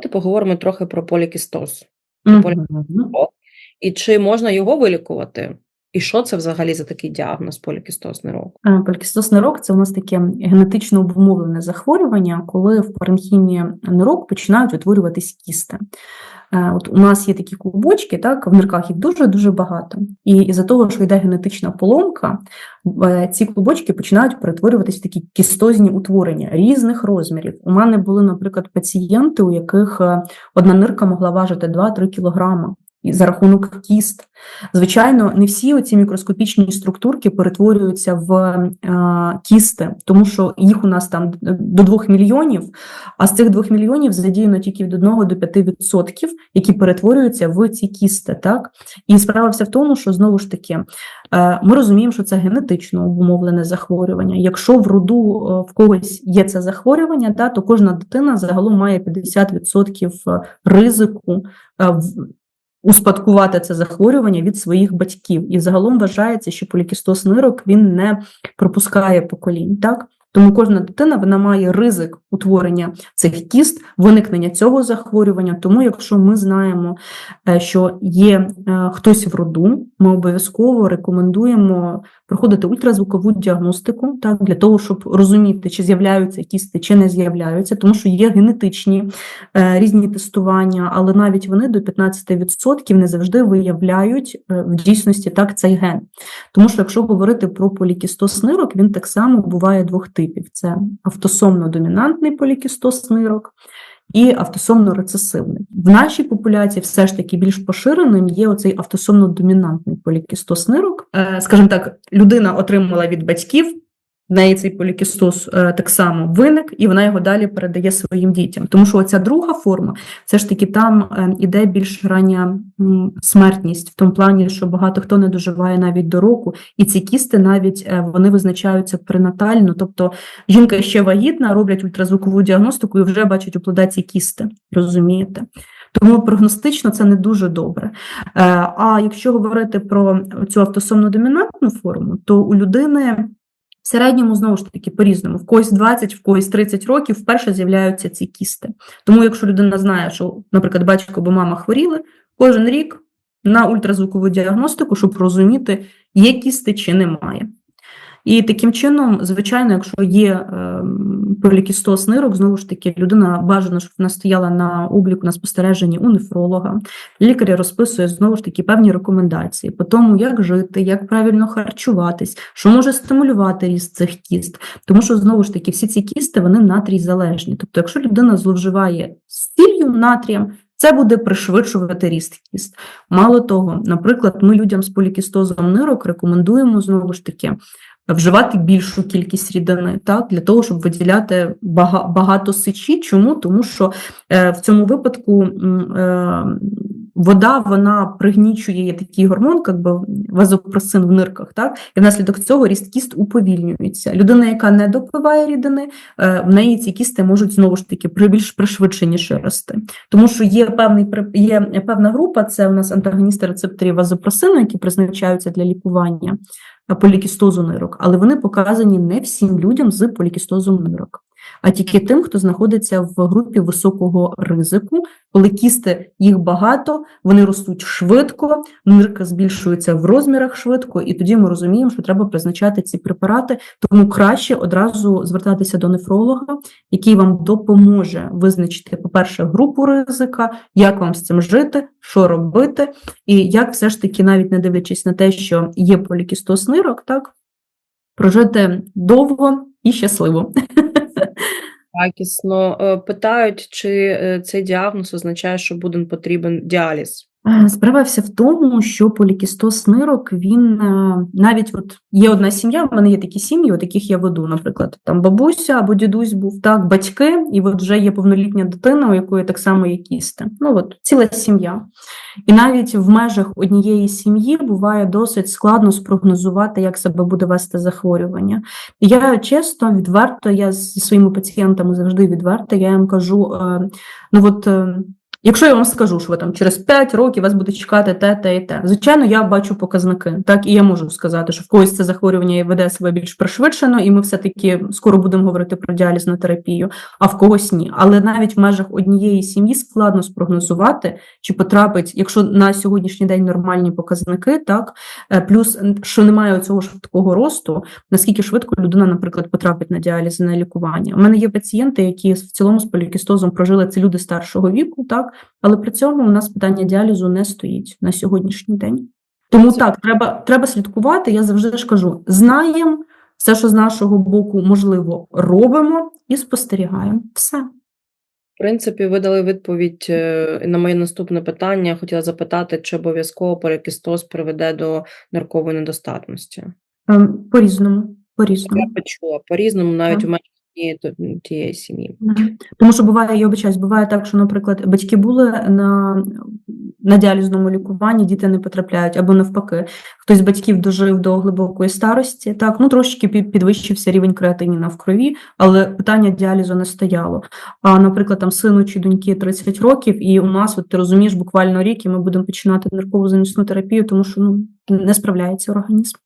давайте поговоримо трохи про полікістоз. Мгм. І чи можна його вилікувати? І що це взагалі за такий діагноз полікістоз нирок? Е, Полікістоз нирок це у нас таке генетично обумовлене захворювання, коли в паренхімі нирок починають утворюватись кісти. Е, От у нас є такі клубочки, так, в нирках їх дуже-дуже багато. І із-за того, що йде генетична поломка, е, ці клубочки починають перетворюватись в такі кістозні утворення різних розмірів. У мене були, наприклад, пацієнти, у яких е, одна нирка могла важити 2-3 кілограми. За рахунок кіст. Звичайно, не всі оці мікроскопічні структурки перетворюються в е, кісти, тому що їх у нас там до 2 мільйонів, а з цих 2 мільйонів задіяно тільки від 1 до 5%, які перетворюються в ці кісти. Так? І справа вся в тому, що знову ж таки е, ми розуміємо, що це генетично обумовлене захворювання. Якщо в роду е, в когось є це захворювання, та, то кожна дитина загалом має 50% ризику е, в- успадкувати це захворювання від своїх батьків. І загалом вважається, що полікістоз нирок він не пропускає поколінь. Так? Тому кожна дитина вона має ризик утворення цих кіст, виникнення цього захворювання. Тому, якщо ми знаємо, е, що є е, хтось в роду, ми обов'язково рекомендуємо проходити ультразвукову діагностику, так для того, щоб розуміти, чи з'являються кісти, чи не з'являються, тому що є генетичні е, різні тестування, але навіть вони до 15% не завжди виявляють в дійсності так цей ген. Тому що якщо говорити про полікістоз нирок, він так само буває двох типів: це автосомно-домінантний полікістоз нирок. І автосомно-рецесивний. В нашій популяції все ж таки більш поширеним є оцей автосомно-домінантний полікістоз нирок. Е, Скажімо так, людина отримала від батьків, в неї цей полікістоз е, так само виник, і вона його далі передає своїм дітям. Тому що оця друга форма, все ж таки там е, іде більш рання смертність, в тому плані, що багато хто не доживає навіть до року, і ці кісти навіть е, вони визначаються пренатально. Тобто жінка ще вагітна, роблять ультразвукову діагностику і вже бачать у плода ці кісти. Розумієте? Тому прогностично це не дуже добре. А якщо говорити про цю автосомну домінантну форму, то у людини в середньому знову ж таки по-різному. В когось 20, в когось 30 років вперше з'являються ці кісти. Тому, якщо людина знає, що, наприклад, батько або мама хворіли, кожен рік на ультразвукову діагностику, щоб розуміти, є кісти чи немає. І таким чином, звичайно, якщо є е, полікістоз нирок, знову ж таки, людина бажано, щоб вона стояла на обліку на спостереженні у нефролога. Лікар розписує знову ж таки певні рекомендації по тому, як жити, як правильно харчуватись, що може стимулювати ріст цих кіст. Тому що знову ж таки всі ці кісти вони натрій залежні. Тобто, якщо людина зловживає сіллю натрієм, це буде пришвидшувати ріст кіст. Мало того, наприклад, ми людям з полікістозом нирок рекомендуємо знову ж таки вживати більшу кількість рідини, так, для того, щоб виділяти багато сечі. Чому? Тому що е, в цьому випадку е, вода вона пригнічує такий гормон, як би вазопросин в нирках, так, і внаслідок цього ріст кіст уповільнюється. Людина, яка не допиває рідини, е, в неї ці кісти можуть знову ж таки більш пришвидшеніше рости. Тому що є певний є певна група, це у нас антагоністи рецепторів вазопросину, які призначаються для лікування е, полікістозу нирок, але вони показані не всім людям з полікістозом нирок, а тільки тим, хто знаходиться в групі високого ризику, коли кісти їх багато, вони ростуть швидко, нирка збільшується в розмірах швидко, і тоді ми розуміємо, що треба призначати ці препарати, тому краще одразу звертатися до нефролога, який вам допоможе визначити, по-перше, групу ризика, як вам з цим жити, що робити, і як все ж таки, навіть не дивлячись на те, що є полікістоз нирок, так прожити довго і щасливо. Якісно Е, питають, чи е, цей діагноз означає, що буде потрібен діаліз. Е, Справа вся в тому, що полікістоз нирок, він е, навіть от є одна сім'я, в мене є такі сім'ї, от яких я веду, наприклад, там бабуся або дідусь був, так, батьки, і от вже є повнолітня дитина, у якої так само є кісти. Ну от ціла сім'я. І навіть в межах однієї сім'ї буває досить складно спрогнозувати, як себе буде вести захворювання. Я чесно, відверто, я зі своїми пацієнтами завжди відверто, я їм кажу: е, ну от. Якщо я вам скажу, що ви там через 5 років вас буде чекати те, те і те. Звичайно, я бачу показники. Так і я можу сказати, що в когось це захворювання веде себе більш пришвидшено, і ми все-таки скоро будемо говорити про діалізну терапію, а в когось ні. Але навіть в межах однієї сім'ї складно спрогнозувати, чи потрапить, якщо на сьогоднішній день нормальні показники, так е, плюс що немає цього швидкого росту, наскільки швидко людина, наприклад, потрапить на діаліз на лікування. У мене є пацієнти, які в цілому з полікістозом прожили це люди старшого віку, так але при цьому у нас питання діалізу не стоїть на сьогоднішній день. Тому Це- так, треба, треба слідкувати. Я завжди ж кажу: знаємо все, що з нашого боку можливо, робимо і спостерігаємо. Все. В принципі, ви дали відповідь е, на моє наступне питання. Хотіла запитати, чи обов'язково полікістоз приведе до ниркової недостатності. Ем, По-різному. По-різному. Я почула по-різному, навіть Так. у межах тієї, сім'ї. Тому що буває, я обичаюсь, буває так, що, наприклад, батьки були на, на діалізному лікуванні, діти не потрапляють, або навпаки, хтось з батьків дожив до глибокої старості, так, ну трошечки підвищився рівень креатиніна в крові, але питання діалізу не стояло. А, наприклад, там сину чи доньки 30 років, і у нас, от ти розумієш, буквально рік, і ми будемо починати ниркову замісну терапію, тому що ну, не справляється організм.